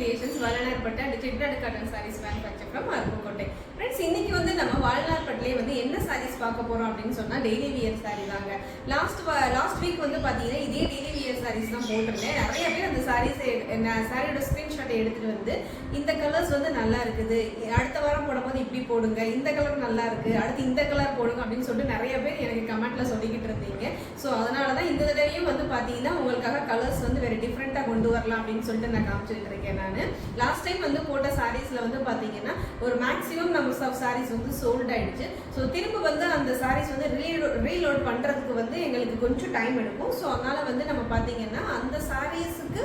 Creations Vallalarpattu and Chettinad cotton sarees manufacture from Aruppukottai. Friends இன்னைக்கு வந்து நம்ம வள்ளலார்பட்டிலே வந்து என்ன சாரீஸ் பார்க்க போறோம் அப்படின்னு சொன்னால் டெய்லி வியர் சாரி தாங்க. லாஸ்ட் லாஸ்ட் வீக் வந்து பாத்தீங்கன்னா இதே டெய்லி வியர் சாரீஸ் தான் போட்டிருந்தேன். நிறைய பேர் சாரீஸ் சாரியோட ஸ்கிரீன்ஷாட் எடுத்துட்டு வந்து இந்த கலர்ஸ் வந்து நல்லா இருக்குது. அடுத்த வாரம் போடும்போது இப்படி போடுங்க இந்த கலர் நல்லா இருக்கு அடுத்து இந்த கலர் போடுங்க அப்படின்னு சொல்லிட்டு நிறைய பேர் எனக்கு கமெண்ட்ல சொல்லிக்கிட்டு இருந்தீங்க. ஸோ அதனால தான் இந்த தடவையும் வந்து பார்த்தீங்கன்னா உங்களுக்காக கலர்ஸ் வந்து வேறு டிஃப்ரெண்ட்டாக கொண்டு வரலாம் அப்படின்னு சொல்லிட்டு நான் காமிச்சிட்டு இருக்கேன் நான். லாஸ்ட் டைம் வந்து போட்ட சாரீஸில் வந்து பார்த்தீங்கன்னா ஒரு மேக்ஸிமம் நம்பர்ஸ் ஆஃப் சாரீஸ் வந்து சோல்ட் ஆயிடுச்சு. ஸோ திரும்ப வந்து அந்த சாரீஸ் வந்து ரீலோட் ரீலோட் பண்ணுறதுக்கு வந்து எங்களுக்கு கொஞ்சம் டைம் எடுக்கும். ஸோ அதனால வந்து நம்ம பார்த்தீங்கன்னா அந்த சாரீஸுக்கு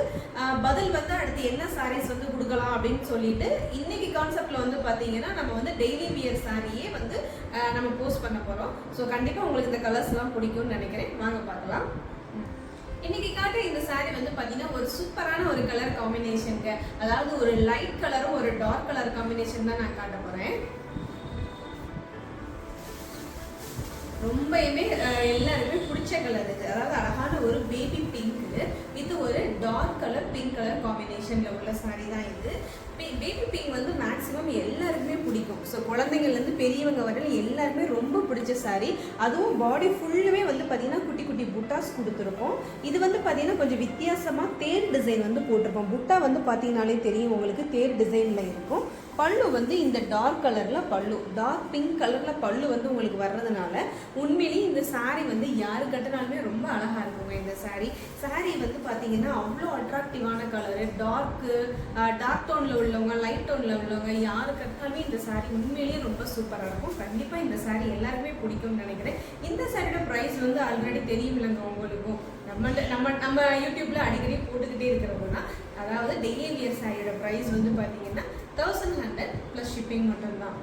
பதில் வந்து அடுத்து என்ன சாரீஸ் வந்து கொடுக்கலாம் அப்படின்னு சொல்லிட்டு இன்னைக்கு கான்செப்ட்ல வந்து பார்த்தீங்கன்னா நம்ம வந்து டெய்லி வியர் சாரியே வந்து ஆஹ் நம்ம போஸ்ட் பண்ண போகிறோம் ஸோ கண்டிப்பாக உங்களுக்கு இந்த கலர்ஸ்லாம் பிடிக்கும்னு நினைக்கிறேன். வாங்க பார்க்கலாம். இன்னைக்கு காட்டுற இந்த சாரீ வந்து பார்த்தீங்கன்னா ஒரு சூப்பரான ஒரு கலர் காம்பினேஷனுங்க அதாவது ஒரு லைட் கலரும் ஒரு டார்க் கலர் காம்பினேஷன் தான் நான் காட்ட போறேன். ரொம்பயுமே எல்லாருமே பிடிச்ச கலர் இது. அதாவது அழகான ஒரு பேபி பிங்க் வித் ஒரு டார்க் கலர் பிங்க் கலர் காம்பினேஷன்ல உள்ள saree தான் இது. பேபி பிங்க் வந்து மேக்ஸிமம் எல்லாருக்குமே பிடிக்கும். ஸோ குழந்தைங்கள்லேருந்து பெரியவங்க வரையிலும் எல்லாருமே ரொம்ப பிடிச்ச saree. அதுவும் பாடி ஃபுல்லுமே வந்து பார்த்தீங்கன்னா குட்டி குட்டி புட்டாஸ் கொடுத்துருக்கோம். இது வந்து பார்த்தீங்கன்னா கொஞ்சம் வித்தியாசமாக தேர் டிசைன் வந்து போட்டிருப்போம் புட்டா வந்து பார்த்தீங்கனாலே தெரியும் உங்களுக்கு தேர் டிசைனில் இருக்கும். பல்லு வந்து இந்த டார்க் கலரில் பல்லு. டார்க் பிங்க் கலரில் பல்லு வந்து உங்களுக்கு வர்றதுனால உண்மையிலேயே இந்த சாரீ வந்து யார் கட்டினாலுமே ரொம்ப அழகாக இருக்குங்க இந்த சாரீ சாரீ வந்து பார்த்தீங்கன்னா அவ்வளோ அட்ராக்டிவான கலரு டார்க்கு டார்க் டோனில் உள்ளவங்க லைட் டோனில் உள்ளவங்க யார் கட்டினாலுமே இந்த சாரீ உண்மையிலேயே ரொம்ப சூப்பராக இருக்கும். கண்டிப்பாக இந்த சாரீ எல்லாருக்குமே பிடிக்கும்னு நினைக்கிறேன். இந்த சாரியோட ப்ரைஸ் வந்து ஆல்ரெடி தெரியும் இல்லைங்க உங்களுக்கும். நம்ம நம்ம நம்ம யூடியூப்பில் அடிக்கடி போட்டுக்கிட்டே இருக்கிறவங்கன்னா அதாவது டெய்லி வியர் சாரியோட ப்ரைஸ் வந்து பார்த்தீங்கன்னா தௌசண்ட் ஹண்ட்ரட் ப்ளஸ் ஷிப்பிங் மட்டும்தான்.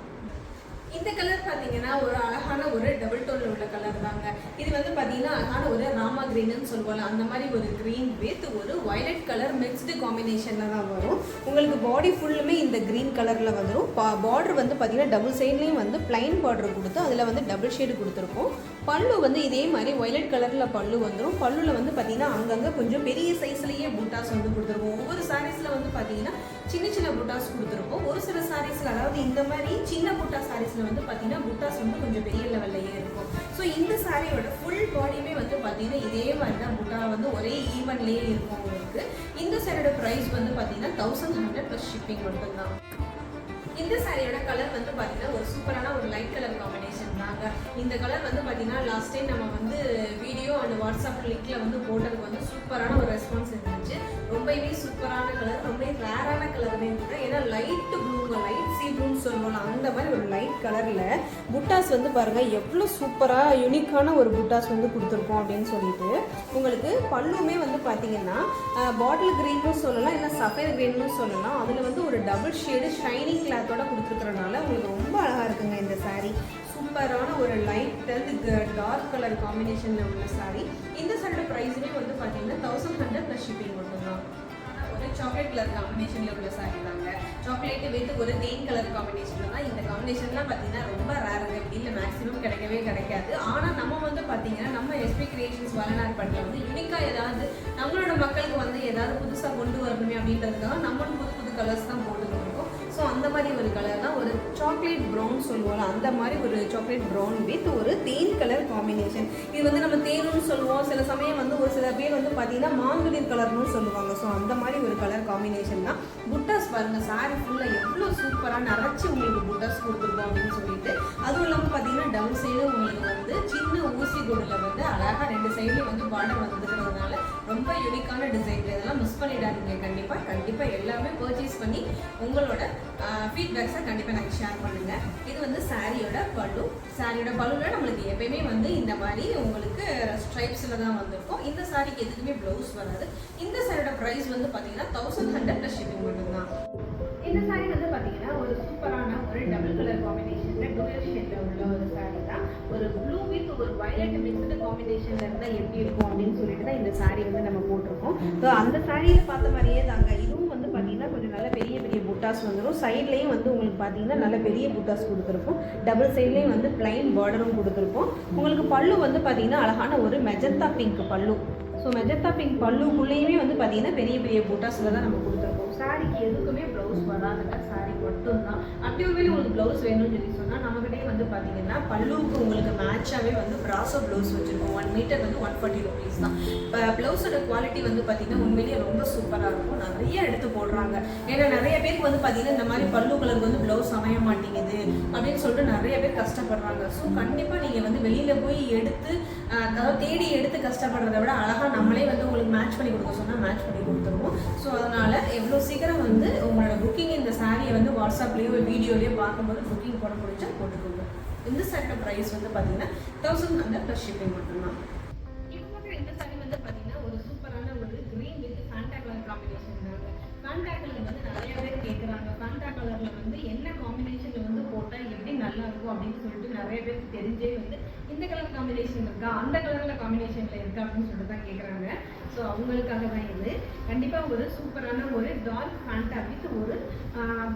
இந்த கலர் பார்த்தீங்கன்னா ஒரு அழகான ஒரு டபுள் டோனில் உள்ள கலர் தாங்க. இது வந்து பார்த்தீங்கன்னா அழகான ஒரு ராமா கிரீன்னு சொல்லுவாங்க அந்த மாதிரி ஒரு க்ரீன் வித் ஒரு வயலட் கலர் மிக்ஸ்டு காம்பினேஷனில் தான் வரும். உங்களுக்கு பாடி ஃபுல்லுமே இந்த க்ரீன் கலரில் வந்துடும் பார்டர் வந்து பார்த்தீங்கன்னா டபுள் சைட்லேயும் வந்து பிளைன் பார்டர் கொடுத்து அதில் வந்து டபுள் ஷேடு கொடுத்துருக்கோம். பல்லு வந்து இதே மாதிரி ஒயலட் கலரில் பல்லு வந்துடும் பல்லுல வந்து பார்த்தீங்கன்னா அங்கங்கே கொஞ்சம் பெரிய சைஸ்லேயே பூட்டாஸ் வந்து கொடுத்துருவோம் ஒவ்வொரு சாரீஸில் வந்து பார்த்தீங்கன்னா சின்ன சின்ன புட்டாஸ் கொடுத்துருப்போம். ஒரு சில சாரீஸில் அதாவது இந்த மாதிரி சின்ன புட்டா சாரீஸில் வந்து பார்த்தீங்கன்னா புட்டாஸ் வந்து கொஞ்சம் பெரிய லெவல்லையே இருக்கும். ஸோ இந்த சாரியோட ஃபுல் பாடியுமே வந்து பார்த்தீங்கன்னா இதே மாதிரி தான் புட்டா வந்து ஒரே ஈவன்லேயே இருக்கும் உங்களுக்கு. இந்த சாரியோட ப்ரைஸ் வந்து பார்த்தீங்கன்னா தௌசண்ட் ஹண்ட்ரட் ப்ளஸ் ஷிப்பிங் மட்டும்தான். இந்த சாரியோட கலர் வந்து பார்த்தீங்கன்னா ஒரு சூப்பரான ஒரு லைட் கலர் காம்பினேஷன் தாங்க. இந்த கலர் வந்து பார்த்தீங்கன்னா லாஸ்ட் டைம் நம்ம வந்து வீடியோ அண்ட் வாட்ஸ்அப் லிங்க்ல வந்து போட்டதுக்கு வந்து சூப்பரான ஒரு ரெஸ்பான்ஸ் இருந்துச்சு. ரொம்பவே சூப்பரான கலர் ரொம்ப ரேரான கலருமே கூட. ஏன்னா லைட் ப்ளூங்க லைட் சி ப்ளூன்னு சொல்லுவோம்ல அந்த மாதிரி ஒரு லைட் கலரில் புட்டாஸ் வந்து பாருங்கள் எவ்வளோ சூப்பராக யூனிக்கான ஒரு புட்டாஸ் வந்து கொடுத்துருக்கோம் அப்படின்னு சொல்லிட்டு உங்களுக்கு பல்லுமே வந்து பார்த்தீங்கன்னா பாட்டில் கிரீன்னு சொல்லலாம் இல்லை சஃபேர் கிரீன்னு சொல்லலாம். அதில் வந்து ஒரு டபுள் ஷேடு ஷைனிங் கிளாத்தோட கொடுத்துருக்கறனால உங்களுக்கு ரொம்ப அழகாக இருக்குங்க இந்த சாரீ சூப்பரான ஒரு லைட் அண்ட் டார்க் கலர் காம்பினேஷனில் உள்ள சாரீ இந்த சாரியோட ப்ரைஸுமே வந்து பார்த்தீங்கன்னா தௌசண்ட் ஹண்ட்ரட் ப்ளஸ் ஷிப்பிங் மட்டும்தான். ஒரு சாக்லேட் கலர் காம்பினேஷனில் உள்ள சாரி தாங்க. சாக்லேட் வித் ஒரு தேன் கலர் காம்பினேஷனில் தான். இந்த காம்பினேஷன்லாம் பார்த்தீங்கன்னா ரொம்ப ரேருங்க இல்லை மேக்ஸிமம் கிடைக்கவே கிடைக்காது. ஆனால் நம்ம வந்து பார்த்தீங்கன்னா நம்ம எஸ்பி கிரியேஷன்ஸ் வளனார் பட்டில் வந்து யூனிக்காக ஏதாவது நம்மளோட மக்களுக்கு வந்து ஏதாவது புதுசாக கொண்டு வரணுமே அப்படின்றதுக்காக நம்மளும் புது புது கலர்ஸ் தான் போடணும். ஸோ அந்த மாதிரி ஒரு கலர் தான் ஒரு சாக்லேட் ப்ரௌன் சொல்லுவோம்ல அந்த மாதிரி ஒரு சாக்லேட் ப்ரௌன் வித் ஒரு தேன் கலர் காம்பினேஷன் இது வந்து நம்ம தேனுன்னு சொல்லுவோம். சில சமயம் வந்து ஒரு சில பேர் வந்து பார்த்தீங்கன்னா மாங்குடிர் கலர்னு சொல்லுவாங்க. ஸோ அந்த மாதிரி ஒரு கலர் காம்பினேஷன் தான். புட்டாஸ் பாருங்க சாரி ஃபுல்லாக எவ்வளோ சூப்பராக நிறச்சி உங்களுக்கு புட்டாஸ் கொடுத்துருக்கோம் அப்படின்னு சொல்லிட்டு. அதுவும் இல்லாமல் பார்த்தீங்கன்னா டவுன் சைடு உங்களுக்கு வந்து சின்ன ஊசி குடில் வந்து அழகாக ரெண்டு சைட்லேயும் வந்து பார்டர் வந்துருக்கிறதுனால ரொம்ப யூனிக்கான டிசைன் இதெல்லாம் மிஸ் பண்ணிடாதீங்க. கண்டிப்பாக கண்டிப்பாக எல்லாமே பர்ச்சேஸ் பண்ணி உங்களோட ஃபீட்பேக்ஸை கண்டிப்பாக நாங்கள் ஷேர் பண்ணுங்கள் இது வந்து சாரியோட பல்லு. சாரியோட பல்லுல நம்மளுக்கு எப்பயுமே வந்து இந்த மாதிரி உங்களுக்கு ஸ்ட்ரைப்ஸில் தான் வந்திருக்கும். இந்த சாரிக்கு எதுக்குமே ப்ளவுஸ் வராது. இந்த சாரியோட ப்ரைஸ் வந்து பார்த்தீங்கன்னா தௌசண்ட் ஹண்ட்ரட் ப்ளஸ் ஷிப்பிங் மட்டும்தான். இந்த சாரி வந்து பார்த்தீங்கன்னா ஒரு சூப்பரான ஒரு டபுள் கலர் காம்பினேஷனில் டூயர் ஷேட்டில் உள்ள ஒரு சாரி தான். ஒரு ப்ளூ வித் ஒரு வயலட் மிக்ஸ்டு காம்பினேஷனில் இருந்தால் எப்படி இருக்கும் அப்படின்னு சொல்லிட்டு தான் இந்த சாரி வந்து நம்ம போட்டிருக்கோம். ஸோ அந்த சாரியில் பார்த்த மாதிரியே தாங்க. இதுவும் வந்து பார்த்தீங்கன்னா கொஞ்சம் நல்ல பெரிய பெரிய புட்டாஸ் வந்துடும் சைட்லேயும் வந்து உங்களுக்கு பார்த்தீங்கன்னா நல்ல பெரிய புட்டாஸ் கொடுத்துருக்கும் டபுள் சைட்லேயும் வந்து பிளைன் பார்டரும் கொடுத்துருக்கும் உங்களுக்கு பல்லு வந்து பார்த்தீங்கன்னா அழகான ஒரு magenta pink pallu. So magenta pink பல்லுக்குள்ளேயுமே வந்து பார்த்தீங்கன்னா பெரிய பெரிய புட்டாஸில் தான் நம்ம ஒருவேளை உங்களுக்கு ப்ளவுஸ் வேணும்னு சொல்லி சொன்னால் நம்மகிட்டயே வந்து பார்த்தீங்கன்னா பல்லுவுக்கு உங்களுக்கு மேட்சாகவே வந்து ப்ராசோ ப்ளவுஸ் வச்சுருக்கோம். ஒன் மீட்டர் வந்து ஒன் ஃபார்ட்டி ருபீஸ் தான். இப்போ ப்ளவுஸோட குவாலிட்டி வந்து பார்த்தீங்கன்னா உண்மையிலேயே ரொம்ப சூப்பராக இருக்கும். நிறைய எடுத்து போடுறாங்க. ஏன்னா நிறைய பேருக்கு வந்து பார்த்தீங்கன்னா இந்த மாதிரி பல்லு கலருக்கு வந்து ப்ளவுஸ் அமைய மாட்டேங்குது அப்படின்னு சொல்லிட்டு நிறைய பேர் கஷ்டப்படுறாங்க. ஸோ கண்டிப்பாக நீங்கள் வந்து வெளியில் போய் எடுத்து அதாவது தேடி எடுத்து கஷ்டப்படுறத விட அழகாக நம்மளே வந்து உங்களுக்கு மேட்ச் பண்ணி கொடுக்க சொன்னால் மேட்ச் பண்ணி கொடுத்துருவோம். ஸோ அதனால் எவ்வளோ சீக்கிரம் வந்து உங்களோட புக்கிங் இந்த சாரியை வந்து வாட்ஸ்அப்லேயோ வீடியோலேயோ பார்க்கும்போது புக்கிங் போட முடிஞ்சா போட்டுக்கோங்க. இந்த சாரியோட ப்ரைஸ் வந்து பார்த்தீங்கன்னா தௌசண்ட் ஹண்ட்ரட் ப்ளஸ் ஷிப்பிங் மட்டும்தான். இப்போ இந்த சாரி வந்து பார்த்தீங்கன்னா ஒரு சூப்பரான ஒரு green with Fanta colour combination தாங்க. ஃபேண்டா கலர் வந்து நிறைய பேர் கேட்குறாங்க ஃபேண்டா கலரில் வந்து என்ன காம்பினேஷனில் வந்து போட்டால் எப்படி நல்லா இருக்கும் அப்படின்னு சொல்லிட்டு நிறைய பேருக்கு தெரிஞ்சே வந்து இந்த கலர் காம்பினேஷன் இருக்கா? அந்த கலரில் காம்பினேஷனில் இருக்கா அப்படின்னு சொல்லிட்டு தான் கேட்குறாங்க ஸோ அவங்களுக்காக தான் இது. கண்டிப்பாக ஒரு சூப்பரான ஒரு டார்க் ஃபேண்டா வித் ஒரு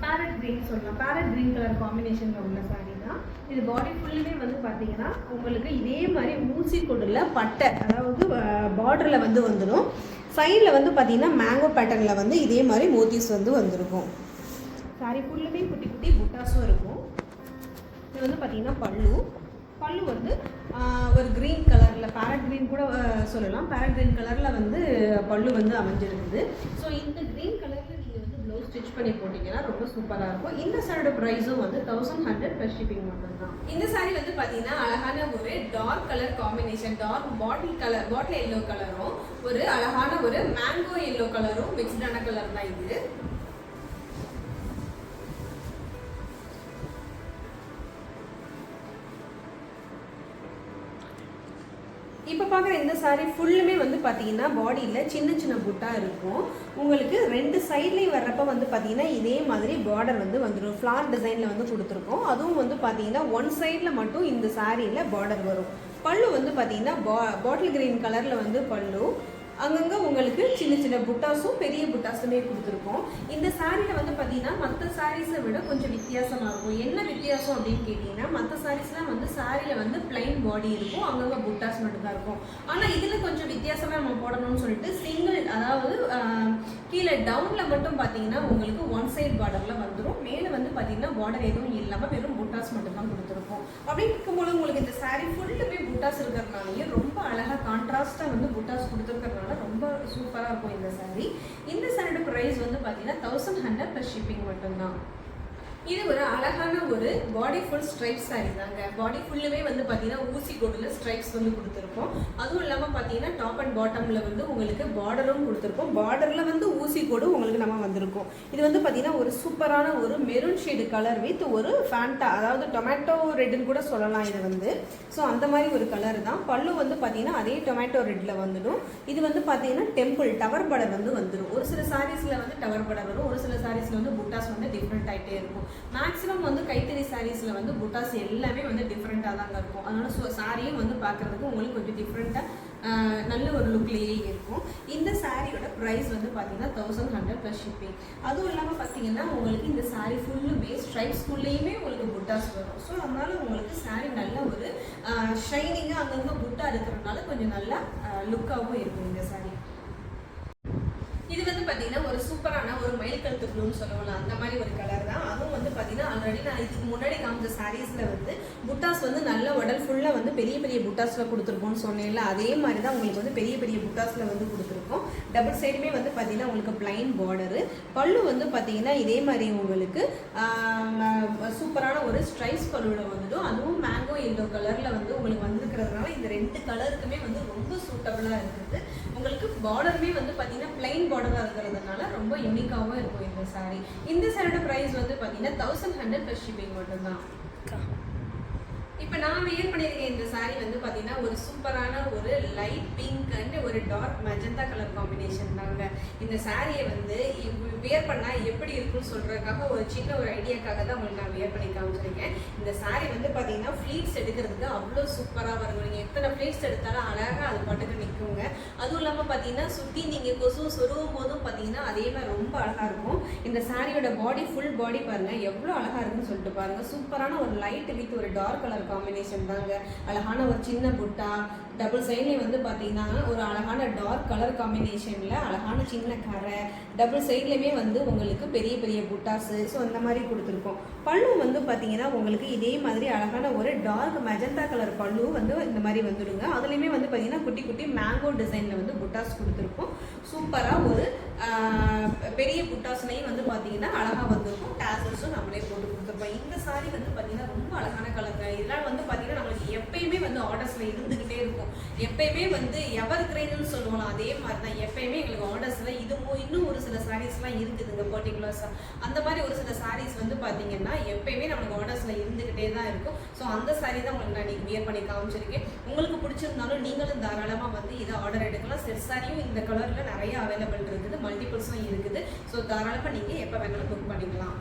பேரட் க்ரீன் சொல்லலாம். பேரட் க்ரீன் கலர் காம்பினேஷனில் உள்ள சாரி தான். இது பாடி ஃபுல்லுமே வந்து பார்த்தீங்கன்னா உங்களுக்கு இதே மாதிரி ஊசி கொடில் பட்டை அதாவது பார்டரில் வந்து வந்துடும் சைடில் வந்து பார்த்தீங்கன்னா மேங்கோ பேட்டர்னில் வந்து இதே மாதிரி மோத்திஸ் வந்து வந்திருக்கும். சாரி ஃபுல்லுமே குட்டி குட்டி புட்டாஸும் இருக்கும். இது வந்து பார்த்தீங்கன்னா பல்லு. பல்லு வந்து ஒரு க்ரீன் கலரில் பேரட் க்ரீன் கூட சொல்லலாம். பேரட் க்ரீன் கலரில் வந்து பல்லு வந்து அமைஞ்சிருக்குது. ஸோ இந்த க்ரீன் கலரில் நீங்கள் வந்து ப்ளவுஸ் ஸ்டிச் பண்ணி போட்டிங்கன்னா ரொம்ப சூப்பராக இருக்கும். இந்த சாரோட ப்ரைஸும் வந்து தௌசண்ட் ஹண்ட்ரட் ப்ளஸ் ஷிப்பிங் மட்டும்தான் இந்த சாரி வந்து பார்த்தீங்கன்னா அழகான ஒரு dark colour combination dark bottle colour bottle yellow கலரும் ஒரு அழகான ஒரு மேங்கோ எல்லோ கலரும் மிக்ஸ்டான கலர் தான் இது. இப்போ பார்க்குற இந்த சாரீ ஃபுல்லுமே வந்து பார்த்தீங்கன்னா பாடியில் சின்ன சின்ன புட்டாக இருக்கும். உங்களுக்கு ரெண்டு சைட்லேயும் வர்றப்ப வந்து பார்த்தீங்கன்னா இதே மாதிரி பார்டர் வந்து வந்துடும் ஃப்ளார் டிசைனில் வந்து கொடுத்துருக்கோம். அதுவும் வந்து பார்த்தீங்கன்னா ஒன் சைடில் மட்டும் இந்த சாரியில் பார்டர் வரும். பல்லு வந்து பார்த்தீங்கன்னா பா பாட்டில் கிரீன் கலரில் வந்து பல்லு. அங்கங்கே உங்களுக்கு சின்ன சின்ன புட்டாஸும் பெரிய புட்டாஸுமே கொடுத்துருக்கோம். இந்த சாரியில் வந்து பார்த்தீங்கன்னா மற்ற சாரீஸை விட கொஞ்சம் வித்தியாசமாக இருக்கும். என்ன வித்தியாசம் அப்படின்னு கேட்டிங்கன்னா மற்ற சாரீஸ்லாம் வந்து சாரியில் வந்து பிளைன் பாடி இருக்கும். அங்கங்கே புட்டாஸ் மட்டும்தான் இருக்கும். ஆனால் இதில் கொஞ்சம் வித்தியாசமாக நம்ம போடணும்னு சொல்லிட்டு சிங்கிள் அதாவது கீழே டவுனில் மட்டும் பார்த்தீங்கன்னா உங்களுக்கு ஒன் சைடு பார்டரில் வந்துடும் மேலே வந்து பார்த்தீங்கன்னா பார்டர் எதுவும் இல்லாமல் வெறும் புட்டாஸ் மட்டும்தான் கொடுத்துருக்கோம். அப்படி இருக்கும்போது உங்களுக்கு இந்த சாரீ ஃபுல்லுமே புட்டாஸ் இருக்கிறதுனாலயும் ரொம்ப அழகாக கான்ட்ராஸ்ட்டாக வந்து புட்டாஸ் கொடுத்துருக்கறதுனால ரொம்ப சூப்பராக இருக்கும் இந்த சாரி இந்த சாரியோட ப்ரைஸ் வந்து பார்த்தீங்கன்னா தௌசண்ட் ஹண்ட்ரட் ப்ளஸ் ஷிப்பிங் மட்டும்தான். இது ஒரு அழகான ஒரு பாடி ஃபுல் ஸ்ட்ரைப்ஸ் சாரி தாங்க. பாடி ஃபுல்லுமே வந்து பார்த்தீங்கன்னா ஊசி கோடில் ஸ்ட்ரைப்ஸ் வந்து கொடுத்துருக்கோம் அதுவும் இல்லாமல் பார்த்தீங்கன்னா டாப் அண்ட் பாட்டமில் வந்து உங்களுக்கு பார்டரும் கொடுத்துருக்கோம் பார்டரில் வந்து ஊசி கோடு உங்களுக்கு நம்ம வந்திருக்கோம். இது வந்து பார்த்தீங்கன்னா ஒரு சூப்பரான ஒரு மெரூன் ஷேடு கலர் வித் ஒரு ஃபேண்டா அதாவது டொமேட்டோ ரெட்டுன்னு கூட சொல்லலாம் இது வந்து. ஸோ அந்த மாதிரி ஒரு கலர் தான். பல்லு வந்து பார்த்தீங்கன்னா அதே டொமேட்டோ ரெட்டில் வந்துடும். இது வந்து பார்த்தீங்கன்னா டெம்பிள் டவர் படர் வந்து வந்துடும். ஒரு சில சாரீஸில் வந்து டவர் படர் வரும். ஒரு சில சாரீஸில் வந்து புட்டாஸ் வந்து டிஃப்ரெண்ட் ஆகிட்டே இருக்கும். மேக்ஸிமம் வந்து கைத்தறி சாரீஸில் வந்து புட்டாஸ் எல்லாமே வந்து டிஃப்ரெண்ட்டாக தாங்க இருக்கும். அதனால ஸோ சாரியும் வந்து பார்க்குறதுக்கு உங்களுக்கு கொஞ்சம் டிஃப்ரெண்ட்டாக நல்ல ஒரு லுக்லேயே இருக்கும். இந்த சாரியோட ப்ரைஸ் வந்து பார்த்தீங்கன்னா தௌசண்ட் ஹண்ட்ரட் ப்ளஸ் ஷிப்பிங் அதுவும் இல்லாமல் பார்த்தீங்கன்னா உங்களுக்கு இந்த சாரீ ஃபுல்லுமே ஸ்ட்ரைப்ஸ் ஃபுல்லையுமே உங்களுக்கு புட்டாஸ் வரும். ஸோ அதனால உங்களுக்கு சாரீ நல்ல ஒரு ஷைனிங்காக அங்கங்கே புட்டா இருக்கிறதுனால கொஞ்சம் நல்லா லுக்காகவும் இருக்கும் இந்த சாரீ இது வந்து பார்த்தீங்கன்னா ஒரு சூப்பரான ஒரு மயில் கழுத்து ப்ளூன்னு சொல்லலாம் அந்த மாதிரி ஒரு கலர் வந்து பார்த்தீங்கன்னா ஆல்ரெடி நான் இதுக்கு முன்னாடி காமிச்ச சாரீஸில் வந்து புட்டாஸ் வந்து நல்ல உடல் ஃபுல்லாக வந்து பெரிய பெரிய புட்டாஸில் கொடுத்துருக்கோம்னு சொன்னேன்ல அதே மாதிரி தான் உங்களுக்கு வந்து பெரிய பெரிய புட்டாஸில் வந்து கொடுத்துருக்கோம். டபுள் சைடுமே வந்து பார்த்தீங்கன்னா உங்களுக்கு பிளைன் பார்டரு பல்லு வந்து பார்த்தீங்கன்னா இதே மாதிரி உங்களுக்கு சூப்பரான ஒரு ஸ்ட்ரைஸ் பல்லுவில் வந்துடும். அதுவும் மேங்கோ எல்லோ கலரில் வந்து உங்களுக்கு வந்துருக்கிறதுனால இந்த ரெண்டு கலருக்குமே வந்து ரொம்ப சூட்டபுளாக இருக்குது. உங்களுக்கு பார்டருமே வந்து பார்த்தீங்கன்னா பிளைன் பார்டராக இருக்கிறதுனால ரொம்ப யூனிக்காகவும் இருக்கும் இந்த சாரீ இந்த சாரியோட ப்ரைஸ் வந்து பார்த்தீங்கன்னா தௌசண்ட் ஹண்ட்ரட் ப்ளஸ் ஷிப்பிங் மட்டும்தான். இப்போ நான் வியர் பண்ணியிருக்கேன் இந்த saree வந்து பார்த்தீங்கன்னா ஒரு சூப்பரான ஒரு லைட் பிங்க் அண்ட் ஒரு டார்க் மெஜந்தா கலர் காம்பினேஷன் தாங்க. இந்த சாரியை வந்து வியர் பண்ணால் எப்படி இருக்கும்னு சொல்கிறதுக்காக ஒரு சின்ன ஒரு ஐடியாக்காக தான் உங்களுக்கு நான் வியர் பண்ணி காமிச்சிருக்கேன். இந்த saree வந்து பார்த்தீங்கன்னா ஃப்ளீட்ஸ் எடுக்கிறதுக்கு அவ்வளோ சூப்பராக வரும் நீங்கள் எத்தனை ஃப்ளீட்ஸ் எடுத்தாலும் அழகாக அது பாட்டுக்கு நிற்குங்க அதுவும் இல்லாமல் பார்த்தீங்கன்னா சுற்றி நீங்கள் கொசு சொருவும் போதும் பார்த்தீங்கன்னா அதே மாதிரி ரொம்ப அழகாக இருக்கும். இந்த சாரியோட பாடி ஃபுல் பாடி பாருங்கள் எவ்வளோ அழகாக இருக்குன்னு சொல்லிட்டு பாருங்கள் சூப்பரான ஒரு லைட் வித் ஒரு டார்க் கலர் காம்பினேஷன் காம்பினேஷன் தாங்க. அழகான ஒரு சின்ன புட்டா டபுள் சைட்லேயே வந்து பார்த்தீங்கன்னா ஒரு அழகான டார்க் கலர் காம்பினேஷனில் அழகான சின்ன கரை டபுள் சைட்லேயுமே வந்து உங்களுக்கு பெரிய பெரிய புட்டாஸு ஸோ அந்த மாதிரி கொடுத்துருக்கோம். பல்லு வந்து பார்த்தீங்கன்னா உங்களுக்கு இதே மாதிரி அழகான ஒரு டார்க் மெஜந்தா கலர் பல்லு வந்து இந்த மாதிரி வந்துடுங்க. அதுலேயுமே வந்து பார்த்தீங்கன்னா குட்டி குட்டி மேங்கோ டிசைனில் வந்து புட்டாஸ் கொடுத்துருக்கோம். சூப்பராக ஒரு ஆஹ், வந்து பார்த்தீங்கன்னா அழகாக வந்திருக்கும். டேசல்ஸும் நம்மளே போட்டு கொடுத்துருப்போம். இந்த சாரி வந்து பார்த்தீங்கன்னா ரொம்ப அழகான கலர் இதெல்லாம் வந்து பார்த்தீங்கன்னா நம்மளுக்கு எப்பயுமே வந்து ஆர்டர்ஸில் இருந்துக்கிட்டே இருக்கும். எப்பயுமே வந்து எவர் கிரைன்னு சொல்லுவோம் அதே மாதிரி தான் எப்பயுமே எங்களுக்கு ஆர்டர்ஸில் இதுவும் இன்னும் ஒரு சில சாரீஸ்லாம் இருக்குதுங்க பர்டிகுலர்ஸாக அந்த மாதிரி ஒரு சில சாரீஸ் வந்து பார்த்தீங்கன்னா எப்பயுமே நம்மளுக்கு ஆர்டர்ஸில் இருந்துக்கிட்டே தான் இருக்கும். ஸோ அந்த சாரீ தான் உங்களுக்கு நான் நீங்கள் வியர் பண்ணி காமிச்சிருக்கேன். உங்களுக்கு பிடிச்சிருந்தாலும் நீங்களும் தாராளமாக வந்து இதை ஆர்டர் எடுக்கலாம். செட் சாரியும் இந்த கலரில் நிறைய அவைலபிள் இருக்குது. மல்டிபிள்ஸும் இருக்குது. ஸோ அப்போ நீங்கள் எப்போ வேணாலும் புக் பண்ணிக்கலாம்.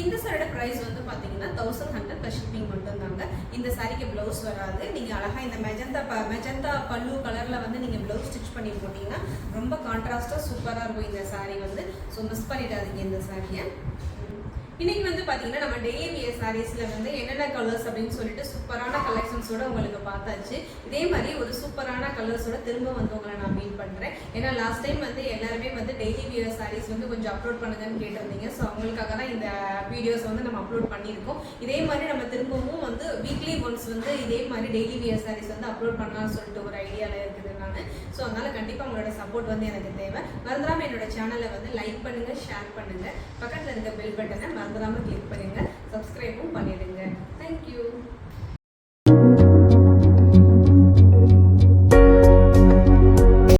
இந்த சாரோட ப்ரைஸ் வந்து பார்த்தீங்கன்னா தௌசண்ட் ஹண்ட்ரட் ப்ளஸ் ஷிப்பிங் மட்டும்தாங்க. இந்த சாரிக்கு ப்ளவுஸ் வராது. நீங்கள் அழகாக இந்த மெஜந்தா ப மெஜந்தா பல்லு கலரில் வந்து நீங்கள் ப்ளவுஸ் ஸ்டிச் பண்ணி போட்டிங்கன்னா ரொம்ப கான்ட்ராஸ்ட்டாக சூப்பராக இருக்கும் இந்த சாரீ வந்து. ஸோ மிஸ் பண்ணிடாதீங்க இந்த சாரியை இன்னைக்கு வந்து பாத்தீங்கன்னா நம்ம டெய்லி வியர் சாரீஸ்ல வந்து என்னென்ன கலர்ஸ் அப்படின்னு சொல்லிட்டு சூப்பரான கலெக்ஷன்ஸோட உங்களுக்கு பார்த்தாச்சு. இதே மாதிரி ஒரு சூப்பரான கலர்ஸோட திரும்ப வந்து உங்களை நான் மீட் பண்றேன். ஏன்னா லாஸ்ட் டைம் வந்து எல்லாருமே வந்து டெய்லி வியர் சாரீஸ் வந்து கொஞ்சம் அப்லோட் பண்ணுங்கன்னு கேட்டிருந்தீங்க. ஸோ அவங்களுக்காக தான் இந்த வீடியோஸ் வந்து நம்ம அப்லோட் பண்ணியிருக்கோம். இதே மாதிரி நம்ம திரும்பவும் வந்து வீக்லி ஒன்ஸ் வந்து இதே மாதிரி டெய்லி வியர் சாரீஸ் வந்து அப்லோட் பண்ணலாம்னு சொல்லிட்டு ஒரு ஐடியாவில் இருக்குது நான். ஸோ அதனால கண்டிப்பாக உங்களோட சப்போர்ட் வந்து எனக்கு தேவை. மறந்துடாம என்னோட சேனலை வந்து லைக் பண்ணுங்க ஷேர் பண்ணுங்க. பக்கத்தில் இருக்க பெல் பட்டனை மறந்துடாமல் கிளிக் பண்ணிடுங்க. சப்ஸ்கிரைபும் பண்ணிடுங்க. தேங்க்யூ